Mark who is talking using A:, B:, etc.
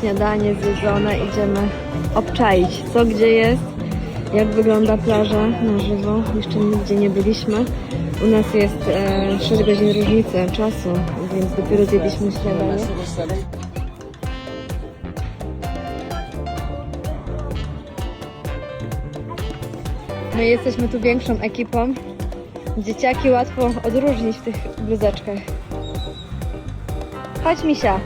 A: śniadanie zjedzone, idziemy obczaić co gdzie jest, jak wygląda plaża na żywo. Jeszcze nigdzie nie byliśmy. U nas jest e, 6 godzin różnicy czasu, więc dopiero zjedliśmy śniadanie. My jesteśmy tu większą ekipą. Dzieciaki łatwo odróżnić w tych bluzeczkach. Chodź Misia.